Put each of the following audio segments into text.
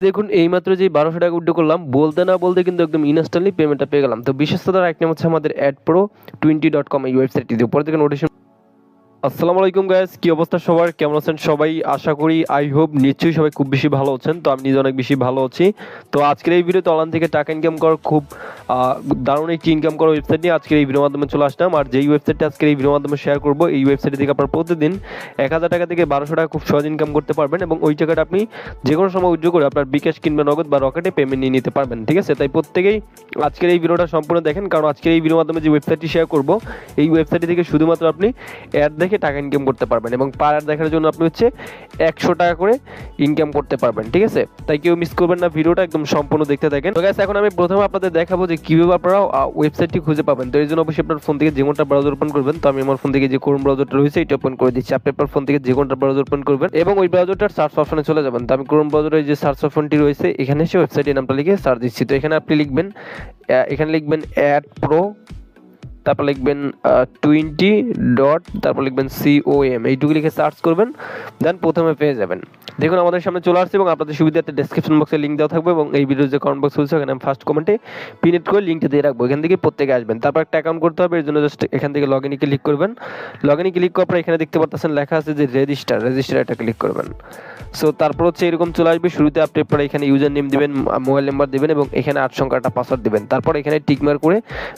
দেখুন, এইমাত্র যে বারোশো টাকা উড্ডো করলাম, বলতে না বলতে কিন্তু একদম ইনস্ট্যান্টলি পেমেন্টটা পেয়ে গেলাম। তো বিশেষতার এক নাম হচ্ছে আমাদের ad pro twenty dot com এই ওয়েবসাইটটি উপর থেকে নোটিফিকেশন আসসালামু আলাইকুম গাইস কি অবস্থা সবার? কেমন আছেন সবাই? আশা করি আই হোপ নিশ্চয়ই সবাই খুব বেশি ভালো আছেন। তো আমি নিজে অনেক বেশি ভালো আছি। তো আজকের এই ভিডিওতে অনলাইন থেকে টাকা ইনকাম করার খুব দারুণ একটি ইনকাম করার ওয়েবসাইট নিয়ে আজকের এই ভিডিওর মাধ্যমে চলে আসলাম। আর যেই ওয়েবসাইটটা আজকের এই ভিডিওর মাধ্যমে শেয়ার করব, এই ওয়েবসাইট থেকে আপনার প্রতিদিন এক হাজার টাকা থেকে বারোশো টাকা খুব সহজ ইনকাম করতে পারবেন এবং ওই টাকাটা আপনি যে কোনো সময় উইথড্র করে আপনার বিকাশ কিংবা নগদ বা রকেটে পেমেন্ট নিয়ে নিতে পারবেন, ঠিক আছে? তাই প্রত্যেকেই আজকের এই ভিডিওটা সম্পূর্ণ দেখেন। কারণ আজকের এই ভিডিওর মাধ্যমে যে ওয়েবসাইটটি শেয়ার করব, এই ওয়েবসাইট থেকে শুধুমাত্র আপনি অ্যাড দেখে টাকা ইনকাম করতে পারবেন এবং পার দেখার জন্য আপনি হচ্ছে একশো টাকা করে ইনকাম করতে পারবেন ঠিক আছে? তাই কেউ মিস করবেন না ভিডিওটা একদম সম্পূর্ণ দেখতে থাকেন। তো guys, এখন আমি প্রথমে আপনাদের দেখাবো যে কীভাবে আপনারা ওয়েবসাইটটি খুঁজে পাবেন। তো এই জন্য অবশ্যই আপনার ফোন থেকে যে কোনটা ব্রাউজার ওপেন করবেন তো আমি আমার ফোন থেকে যে কোন ব্রাউজারটা রয়েছে এটা ওপেন করে দিচ্ছি। আপনি আপনার ফোন থেকে যে কোনটা ব্রাউজার ওপেন করবেন এবং ওই ব্রাউজারটার সার্চ অপশনে চলে যাবেন। তো আমি ক্রোম ব্রাউজারের যে সার্চ অপশনটি রয়েছে এখানে এসে ওয়েবসাইটের নামটা লিখে সার্চ দিচ্ছি। তো এখানে আপনি লিখবেন এখানে লিখবেন অ্যাড প্রো তারপর লিখবেন টোয়েন্টি ডট তারপর লিখবেন সিওএম এইটুকু লিখে সার্চ করবেন দেন প্রথমে পেয়ে যাবেন। দেখুন, আমাদের সামনে চলে আসছে এবং আপনাদের সুবিধার্থে ডেসক্রিপশন বক্সে লিঙ্ক দেওয়া থাকবে এবং এই ভিডিওর যে কমেন্ট বক্স রয়েছে ওখানে আমি ফার্স্ট কমেন্টে পিনেট করে লিঙ্কটা দিয়ে রাখব। এখান থেকে প্রত্যেকে আসবেন। তারপর একটা অ্যাকাউন্ট করতে হবে এর জন্য জাস্ট এখান থেকে লগ ইনে ক্লিক করবেন। লগ ইনে ক্লিক করার পর এখানে দেখতে পাচ্ছেন লেখা আছে যে রেজিস্টার রেজিস্টার এটা ক্লিক করবেন। সো তারপর হচ্ছে এরকম চলে আসবে। শুরুতে আপনি আপনার এখানে ইউজার নেম দিবেন মোবাইল নাম্বার দিবেন এবং এখানে আট সংখ্যাটা পাসওয়ার্ড দিবেন। তারপর এখানে টিকমার করে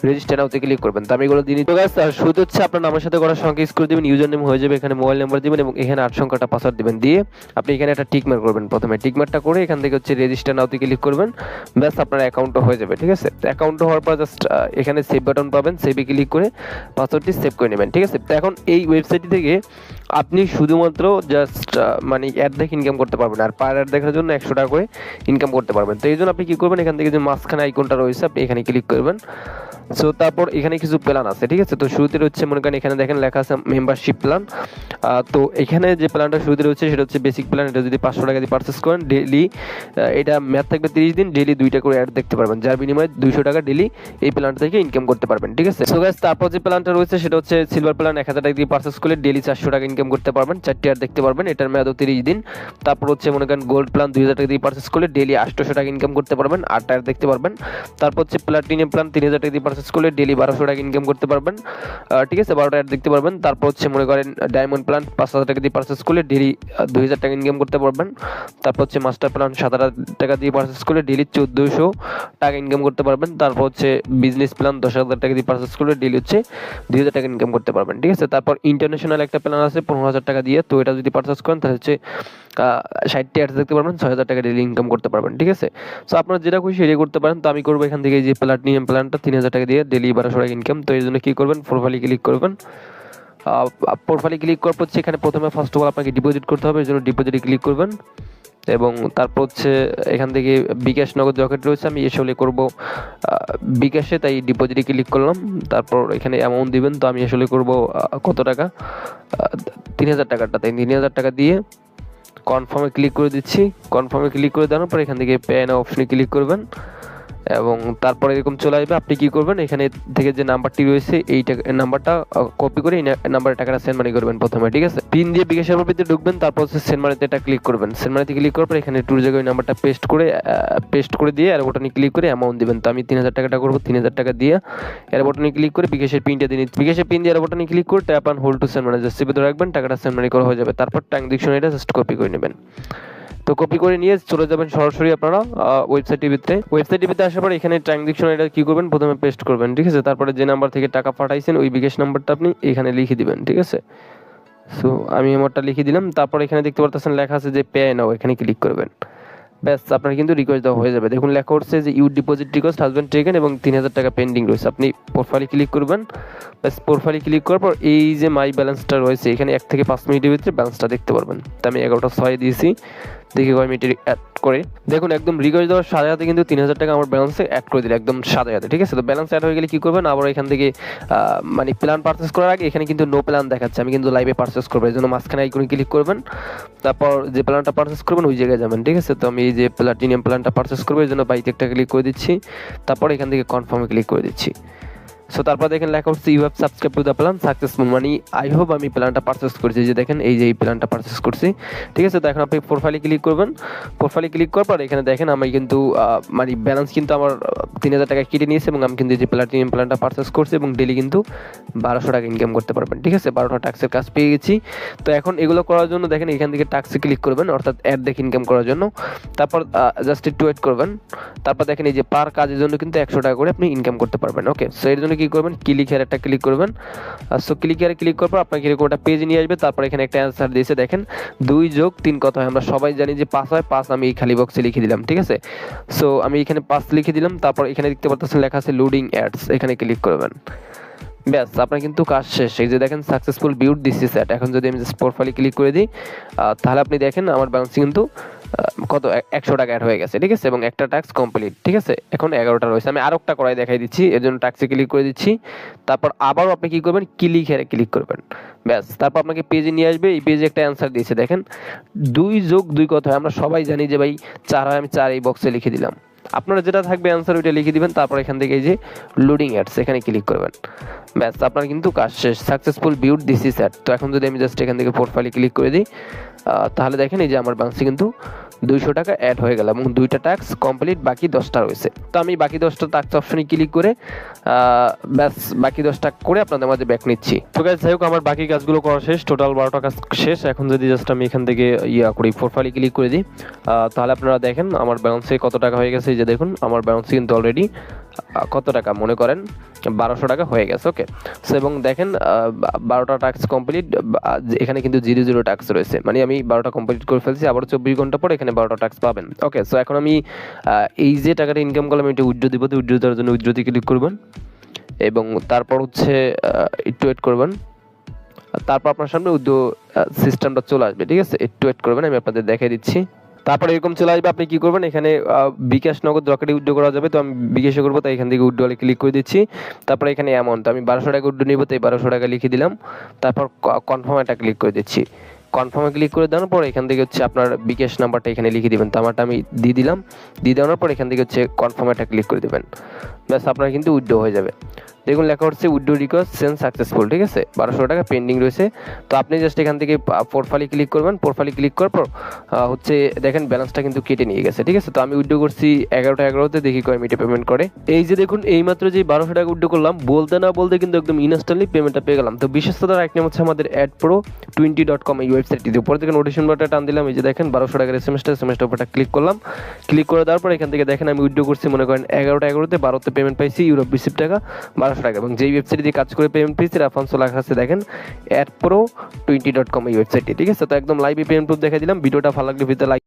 রেজিস্টার নাওতে ক্লিক করবেন। তো আমি এগুলো দিন তো গাছ শুরুতে হচ্ছে আপনার নামের সাথে করার সংখ্যা ইউজ করে দিবেন ইউজার নেম হয়ে যাবে, এখানে মোবাইল নাম্বার দিবেন এবং এখানে আট সংখ্যাটা পাসওয়ার্ড দিবেন। দিয়ে আপনি এখানে একটা টিকমার করবেন প্রথমে। টিকমারটা করে এখান থেকে হচ্ছে রেজিস্টার নাওতে ক্লিক করবেন। ব্যাস, আপনার অ্যাকাউন্টটা হয়ে যাবে, ঠিক আছে? অ্যাকাউন্ট হওয়ার পর জাস্ট এখানে সেভ বাটন পাবেন। সেভে ক্লিক করে পাসওয়ার্ডটি সেভ করে নেবেন, ঠিক আছে? তো এখন এই ওয়েবসাইটটি থেকে আপনি শুধুমাত্র জাস্ট মানে অ্যাড দেখে ইনকাম করতে পারবেন। আর পার অ্যাড দেখার জন্য একশো টাকা করে ইনকাম করতে পারবেন। তো এই জন্য আপনি কী করবেন? এখান থেকে যে মাঝখানে আইকনটা রয়েছে, আপনি এখানে ক্লিক করবেন। সো তারপর এখানে কিছু প্ল্যান আছে, ঠিক আছে? তো শুরুতে হচ্ছে, মনে করেন এখানে দেখেন লেখা আছে মেম্বারশিপ প্ল্যান তো এখানে যে প্ল্যানটা শুরুতে রয়েছে, সেটা হচ্ছে বেসিক প্ল্যান এটা যদি পাঁচশো টাকা দিয়ে পারচেস করেন ডেলি এটা ম্যাথ থাকবে তিরিশ দিন ডেলি দুইটা করে অ্যাড দেখতে পারবেন। যার বিনিময়ে দুইশো টাকা ডেলি এই প্ল্যানটা থেকে ইনকাম করতে পারবেন, ঠিক আছে? সো গাইস তারপর যে প্ল্যানটা রয়েছে, সেটা হচ্ছে সিলভার প্ল্যান এক হাজার টাকা দিয়ে পারচেস করলে ডেলি চারশো টাকা ইনকাম করতে পারবেন, চারটি অ্যাড দেখতে পারবেন, এটার মেয়াদও তিরিশ দিন। তারপর হচ্ছে মনে করেন গোল্ড প্ল্যান দুই হাজার টাকা দিয়ে পারচেস করলে ডেলি আটশোশো টাকা ইনকাম করতে পারবেন, আটটা অ্যাড দেখতে পারবেন। তারপর হচ্ছে প্লাটিনিয়াম প্ল্যান তিন হাজার টাকা দিয়ে পারচেস করলে ডেলি বারোশো টাকা ইনকাম করতে পারবেন। ঠিক আছে, বারোটা অ্যাড দেখতে পারবেন। তারপর হচ্ছে মনে করেন ডায়মন্ড প্ল্যান পাঁচ হাজার টাকা দিয়ে পারচেস করলে ডেলি দুই হাজার টাকা ইনকাম করতে পারবেন। তারপর হচ্ছে মাস্টার প্ল্যান সাত হাজার টাকা দিয়ে পারচেস করলে ডেলি চোদ্দোশো টাকা ইনকাম করতে পারবেন। তারপর হচ্ছে বিজনেস প্ল্যান দশ হাজার টাকা দিয়ে পারচেস করলে ডেলি হচ্ছে দুই হাজার টাকা ইনকাম করতে পারবেন। ঠিক আছে, তারপর ইন্টারন্যাশনাল একটা প্ল্যান আছে পনেরো হাজার টাকা দিয়ে, তো এটা যদি পারচেস করেন, তাহলে হচ্ছে ষাটটি অ্যাডস দেখতে পারবেন, ছয় হাজার টাকা ডেলি ইনকাম করতে পারবেন, ঠিক আছে? সো আপনারা যেটা খুশি সেটাই করতে পারেন। তো আমি করব এখান থেকে যে প্ল্যাটিনিয়াম প্ল্যানটা তিন হাজার টাকা দিয়ে ডেলি বারোশো টাকা ইনকাম তো এই জন্য কী করবেন প্রোফাইলে ক্লিক করবেন। প্রোফাইলে ক্লিক করার পর সেখানে প্রথমে ফার্স্ট অফ অল আপনাকে ডিপোজিট করতে হবে, এই জন্য ডিপোজিটে ক্লিক করবেন। এবং তারপর হচ্ছে এখান থেকে বিকাশ নগদ জকেট রয়েছে, আমি আসলে করব। বিকাশে তাই ডিপোজিটে ক্লিক করলাম, তারপর এখানে অ্যামাউন্ট দিবেন, তো আমি আসলে করব কত টাকা? তিন হাজার টাকাটা, তাই তিন হাজার টাকা দিয়ে কনফার্মে ক্লিক করে দিচ্ছি। কনফার্মে ক্লিক করে দেওয়ার পর এখান থেকে পে না অপশনে ক্লিক করবেন। এবং তারপরে এরকম চলে আসবে, আপনি কি করবেন? এখানে থেকে যে নাম্বারটি রয়েছে, এই নাম্বারটা কপি করে এই নাম্বারে টাকাটা সেন্ড মানি করবেন প্রথমে, ঠিক আছে? পিন দিয়ে বিকাশের প্রতিতে ঢুকবেন, তারপর হচ্ছে সেন্ড মানিতে এটা ক্লিক করবেন। সেন্ড মানিতে ক্লিক করার পর এখানে টুর জায়গায় নাম্বারটা পেস্ট করে পেস্ট করে দিয়ে আর বটনে ক্লিক করে অ্যামাউন্ট দিবেন। তো আমি তিন হাজার টাকাটা করব, তিন হাজার টাকা দিয়ে এর বটনে ক্লিক করে বিকাশের পিনটা নিচ্ছি। বিকাশের পিন দিয়ে এর বটনে ক্লিক করে tap and hold to send money just রাখবেন, টাকাটা সেন্ড মানি করা হয়ে যাবে। তারপর ট্রানজেকশন এটা জাস্ট কপি করে নেবেন। তো কপি করে নিয়ে চলে যাবেন সরাসরি আপনারা ওয়েবসাইট টিভিতে। ওয়েবসাইট টিভিতে আসার পর এখানে ট্রানজেকশন এটা কি করবেন? প্রথমে পেস্ট করবেন, ঠিক আছে? তারপরে যে নাম্বার থেকে টাকা পাঠাইছেন, ওই বিকাশ নাম্বারটা আপনি এখানে লিখে দিবেন, ঠিক আছে? সো আমি আমারটা লিখে দিলাম। তারপর এখানে দেখতে পারতেছেন লেখা আছে যে পে নাও এখানে ক্লিক করবেন। ব্যাস, আপনার কিন্তু রিকোয়েস্ট দেওয়া হয়ে যাবে। দেখুন, লেখা উঠছে যে you deposit request has been taken এবং তিন হাজার টাকা পেন্ডিং রয়েছে। আপনি প্রোফাইলে ক্লিক করবেন। ব্যাস প্রোফাইলে ক্লিক করার পর এই যে মাই ব্যালেন্সটা রয়েছে, এখানে এক থেকে পাঁচ মিনিটের ভিতরে ব্যালেন্সটা দেখতে পারবেন। তো আমি এগারোটা ছয় দিয়েছি। দেখি কয় মিনিট অ্যাড করে। দেখুন, একদম রিকোয়েস্ট দেওয়ার সাথে সাথে কিন্তু তিন হাজার টাকা আমার ব্যালেন্সে অ্যাড করে দিলে, একদম সাথে সাথে ঠিক আছে? তো ব্যালেন্স অ্যাড হয়ে গেলে কি করবেন? আবার এখান থেকে মানে প্ল্যান পারচেস করার আগে এখানে কিন্তু নো প্ল্যান দেখাচ্ছে। আমি কিন্তু লাইভে পারচেস করব এই জন্য মাঝখানে আইকনে ক্লিক করবেন। তারপর যে প্ল্যানটা পারচেস করবেন, ওই জায়গায় যাবেন, ঠিক আছে? তো আমি এই যে প্লাটিনিয়াম প্ল্যানটা পারচেস করব এই জন্য বাইতে একটা ক্লিক করে দিচ্ছি। তারপর এখান থেকে কনফার্মে ক্লিক করে দিচ্ছি। সো তারপর দেখেন লেখা হচ্ছে you have subscribe to the plan successful মানে আই হোপ আমি প্ল্যানটা পারচেস করেছি। যে দেখেন, এই যে এই প্ল্যানটা পারচেস করছি। ঠিক আছে? তো এখন আপনি প্রোফাইলে ক্লিক করবেন। প্রোফাইলে ক্লিক করার পর এখানে দেখেন, আমি কিন্তু মানে ব্যালেন্স কিন্তু আমার তিন হাজার টাকা কেটে নিয়েছে এবং আমি কিন্তু যে প্ল্যাটিনিয়াম প্ল্যানটা পারচেস করছি এবং ডেলি কিন্তু বারোশো টাকা ইনকাম করতে পারবেন। ঠিক আছে? বারোটা টাক্সের কাজ পেয়ে গেছি। তো এখন এগুলো করার জন্য দেখেন, এখান থেকে টাক্সে ক্লিক করবেন, অর্থাৎ অ্যাড দেখে ইনকাম করার জন্য। তারপর জাস্ট একটু ওয়েট করবেন। তারপর দেখেন, এই যে পার কাজের জন্য কিন্তু একশো টাকা করে আপনি ইনকাম করতে পারবেন। ওকে সো এর জন্য কি করবেন? ক্লিক হেয়ার একটা ক্লিক করবেন। সো ক্লিক হেয়ারে ক্লিক করার পর আপনাকে এরকম একটা পেজ নিয়ে আসবে, তারপর এখানে একটা অ্যান্সার দিয়েছে, দেখেন। দুই যোগ তিন কত হয়? আমরা সবাই জানি যে পাঁচ হয়, পাঁচ আমি এই খালি বক্সে লিখে দিলাম, ঠিক আছে? সো আমি এখানে পাঁচ লিখে দিলাম, তারপর এখানে দেখতে পাচ্ছেন লেখা আছে লোডিং অ্যাডস এখানে ক্লিক করবেন। ব্যাস, আপনার কিন্তু কাজ শেষ। এই যে দেখেন সাকসেসফুল বিউট দিস ইস এখন যদি আমি জাস্ট প্রোফাইলে ক্লিক করে দিই তাহলে আপনি দেখেন, আমার ব্যালেন্স কিন্তু কত একশো টাকা অ্যাড হয়ে গেছে, ঠিক আছে? এবং একটা টাস্ক কমপ্লিট ঠিক আছে? এখন এগারোটা রয়েছে। আমি আরও একটা করাই দেখাই দিচ্ছি, এর জন্য টাক্সে ক্লিক করে দিচ্ছি। তারপর আবারও আপনি কী করবেন? ক্লিক হেরে ক্লিক করবেন। ব্যাস, তারপর আপনাকে পেজে নিয়ে আসবে, এই পেজে একটা অ্যান্সার দিয়েছে, দেখেন। দুই যোগ দুই কথা হয়? আমরা সবাই জানি যে ভাই, চার হয়, আমি চার এই বক্সে লিখে দিলাম। আপনারা যেটা থাকবে অ্যান্সার ওইটা লিখে দিবেন, তারপর এখান থেকে এই যে লোডিং অ্যাডস এখানে ক্লিক করবেন। ব্যাস, আপনার কিন্তু কাজ শেষ। Successful but this is ad তো এখন যদি আমি জাস্ট এখান থেকে প্রোফাইলে ক্লিক করে দিই তাহলে দেখেন এই যে আমার বাংসি কিন্তু দুইশো টাকা অ্যাড হয়ে গেল এবং দুইটা ট্যাক্স কমপ্লিট বাকি দশটা রয়েছে। তো আমি বাকি দশটা ট্যাক্স অপশনে ক্লিক করে ব্যাস, বাকি দশটা করে আপনাদের মাঝে ব্যাক নিচ্ছি। তো গাইজ যাই হোক, আমার বাকি কাজগুলো করা শেষ। টোটাল বারোটা কাজ শেষ। এখন যদি জাস্ট আমি এখান থেকে ইয়া করি প্রোফাইলে ক্লিক করে দিই তাহলে আপনারা দেখেন আমার ব্যালেন্সে কত টাকা হয়ে গেছে। যে দেখুন, আমার ব্যালেন্সে কিন্তু অলরেডি কত টাকা মনে করেন? বারোশো টাকা হয়ে গেছে ওকে সো এবং দেখেন বারোটা টাস্ক কমপ্লিট এখানে কিন্তু জিরো জিরো টাস্ক রয়েছে। মানে আমি বারোটা কমপ্লিট করে ফেলছি আবার চব্বিশ ঘণ্টা পর এখানে বারোটা টাস্ক পাবেন। ওকে সো এখন আমি এই যে টাকাটা ইনকাম করলাম এটা উইড্রো দিব উইড্রো দেওয়ার জন্য উইড্রোতে ক্লিক করবেন। এবং তারপর হচ্ছে একটু ওয়েট করবেন। তারপর আপনার সামনে উইড্রো সিস্টেমটা চলে আসবে, ঠিক আছে? একটু ওয়েট করবেন, আমি আপনাদের দেখিয়ে দিচ্ছি। তারপরে এরকম চলে আসবে, আপনি কি করবেন? এখানে বিকাশ নগদ রকেটে উইড্রো করা যাবে, তো আমি বিকাশে করব, তাই এখান থেকে উইড্রোলে ক্লিক করে দিচ্ছি। তারপরে এখানে অ্যামাউন্ট আমি বারোশো টাকা উইড্রো নিব তাই বারোশো টাকা লিখে দিলাম। তারপর কনফার্ম একটা ক্লিক করে দিচ্ছি। কনফার্মে ক্লিক করে দেওয়ার পর এখান থেকে হচ্ছে আপনার বিকাশ নাম্বারটা এখানে লিখে দিবেন। তো আমারটা আমি দিয়ে দিলাম। দিয়ে দেওয়ার পর এখান থেকে হচ্ছে কনফার্ম একটা ক্লিক করে দেবেন। ব্যাস, আপনার কিন্তু উইড্রো হয়ে যাবে। দেখুন, লেখা হচ্ছে উইড্রো রিকোয়েস্ট সেন্ড সাকসেসফুল ঠিক আছে? বারোশো টাকা পেন্ডিং রয়েছে। তো আপনি জাস্ট এখান থেকে প্রোফাইলে ক্লিক করবেন। প্রোফাইলে ক্লিক করার পর হচ্ছে, দেখেন, ব্যালেন্সটা কিন্তু কেটে নিয়ে গেছে, ঠিক আছে? তো আমি উইড্রো করছি এগারোটা এগারোতে, দেখি কয় মিনিটে পেমেন্ট করে। এই যে দেখুন, এইমাত্র যে বারোশো টাকা উইড্রো করলাম, বলতে না বলতে কিন্তু একদম ইনস্ট্যান্টলি পেমেন্টটা পেয়ে গেলাম। তো বিশেষতার এক নাম হচ্ছে আমাদের ad pro twenty dot com এই ওয়েবসাইটটি উপর থেকে নোটিফিকেশন বাটনটা টান দিলাম, এই যে দেখেন, বারোশো টাকার এম এসটা এস উপরটা ক্লিক করলাম। ক্লিক করে দেওয়ার পর এখান থেকে দেখেন, আমি উইড্রো করছি, মনে করেন, এগারোটা এগারোতে, বারোতে পেমেন্ট পাইছি ইউরোপ রিসিভ টাকা, বারোশো টাকা এবং যেই ওয়েবসাইটে দিয়ে কাজ করে পেমেন্ট পেয়েছি রেফারেন্স লেখা আছে দেখেন at pro twenty dot com এই ওয়েবসাইটটি ঠিক আছে? তো একদম লাইভে পেমেন্ট প্রুফ দেখা দিলাম, ভিডিওটা ভালো লাগলে ভিডিওতে লাইক